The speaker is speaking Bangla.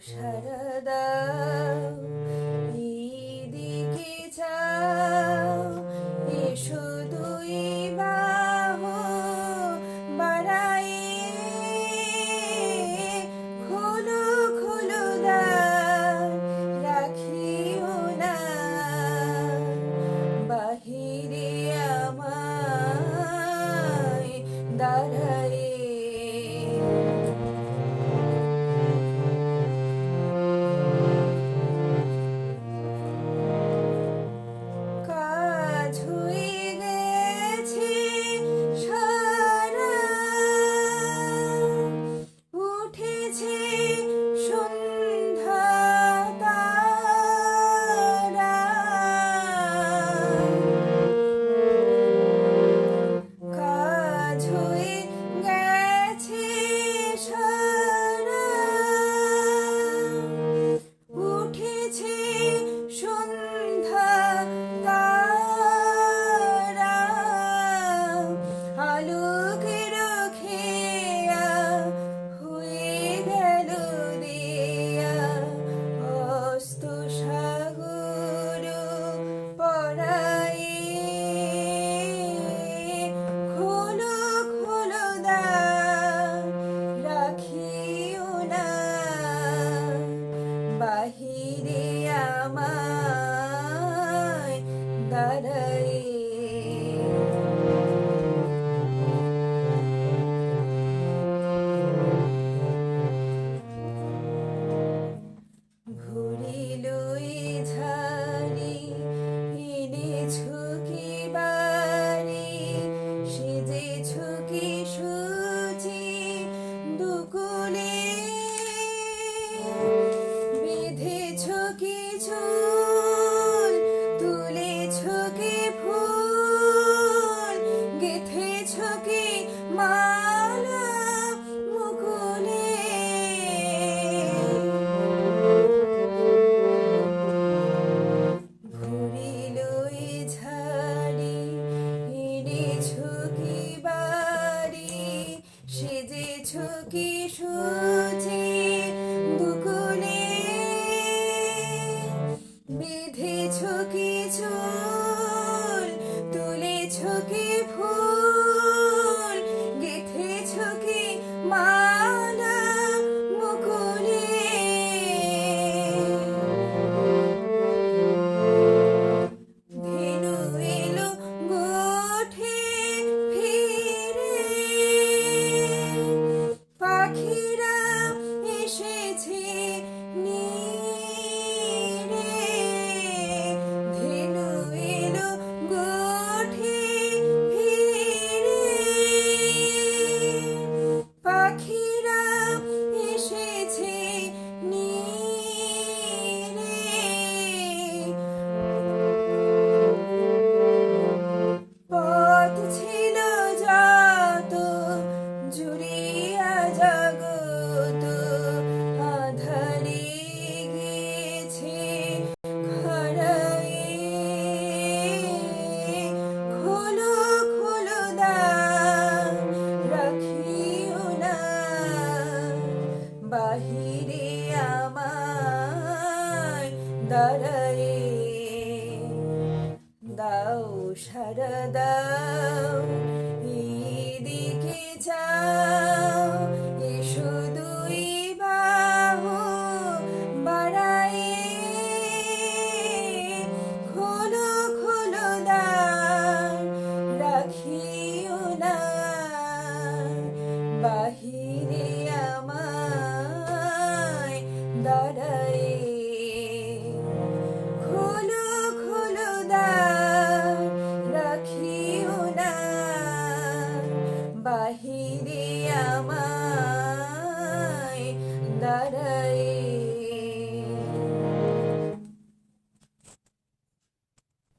সারদা সুচি দুকুলে বেঁধেছো কি চুল তুলেছ কি ফুল? शरदा Yeah,